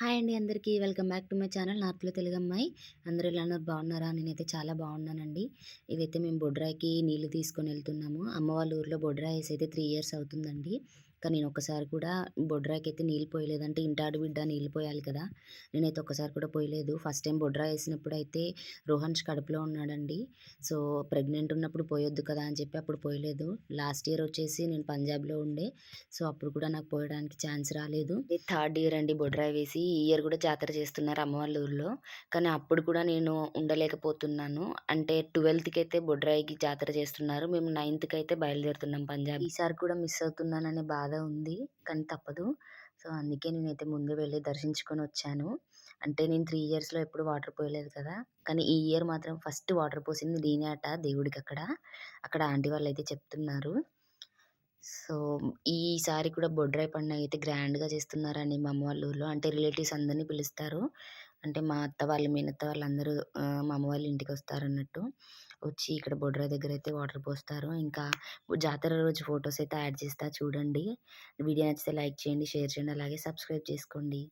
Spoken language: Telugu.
హాయ్ అండి అందరికీ. Welcome back to my channel నార్త్లో తెలుగు అమ్మాయి. అందరూ ఎలా ఉన్నారు? బాగున్నారా? నేనైతే చాలా బాగున్నానండి. ఇదైతే మేము బొడ్రాయికి నీళ్ళు తీసుకొని వెళ్తున్నాము. అమ్మ వాళ్ళ ఊర్లో బొడ్రాయి వేసి అయితే త్రీ ఇయర్స్ అవుతుందండి. కానీ నేను ఒకసారి కూడా బొడ్రాయికి అయితే నీళ్ళు పోయలేదు అంటే ఇంటాడు బిడ్డ నీళ్ళు పోయాలి కదా. నేనైతే ఒకసారి కూడా పోయలేదు. ఫస్ట్ టైం బొడ్రా వేసినప్పుడు అయితే రోహన్స్ కడుపులో ఉన్నాడండి. సో ప్రెగ్నెంట్ ఉన్నప్పుడు పోయొద్దు కదా అని చెప్పి అప్పుడు పోయలేదు. లాస్ట్ ఇయర్ వచ్చేసి నేను పంజాబ్లో ఉండే. సో అప్పుడు కూడా నాకు పోయడానికి ఛాన్స్ రాలేదు. థర్డ్ ఇయర్ అండి బొడ్రాయి వేసి. ఈ ఇయర్ కూడా జాతర చేస్తున్నారు అమ్మ ఊర్లో. కానీ అప్పుడు కూడా నేను ఉండలేకపోతున్నాను. అంటే ట్వెల్త్కి అయితే బొడ్రాయికి జాతర చేస్తున్నారు. మేము నైన్త్కి అయితే బయలుదేరుతున్నాం పంజాబ్. ఈసారి కూడా మిస్ అవుతున్నాననే బాధ ఉంది. కానీ తప్పదు. సో అందుకే నేనైతే ముందు వెళ్ళి దర్శించుకొని వచ్చాను. అంటే నేను త్రీ ఇయర్స్లో ఎప్పుడు వాటర్ పోయలేదు కదా! కానీ ఈ ఇయర్ మాత్రం ఫస్ట్ వాటర్ పోసింది నేనే అట దేవుడికి అక్కడ. అక్కడ ఆంటీ వాళ్ళు అయితే చెప్తున్నారు. సో ఈసారి కూడా బొడ్రాయి పండుగ అయితే గ్రాండ్గా చేస్తున్నారండి మా అమ్మ వాళ్ళ ఊర్లో. అంటే రిలేటివ్స్ అందరినీ పిలుస్తారు. అంటే మా అత్త వాళ్ళు మేనత్త వాళ్ళందరూ మా అమ్మ వాళ్ళ ఇంటికి వస్తారు అన్నట్టు వచ్చి ఇక్కడ బొడ్రాయి దగ్గర అయితే వాటర్ పోస్తారు. ఇంకా జాతర రోజు ఫొటోస్ అయితే యాడ్ చేస్తా చూడండి. వీడియో నచ్చితే లైక్ చేయండి షేర్ చేయండి అలాగే సబ్స్క్రైబ్ చేసుకోండి.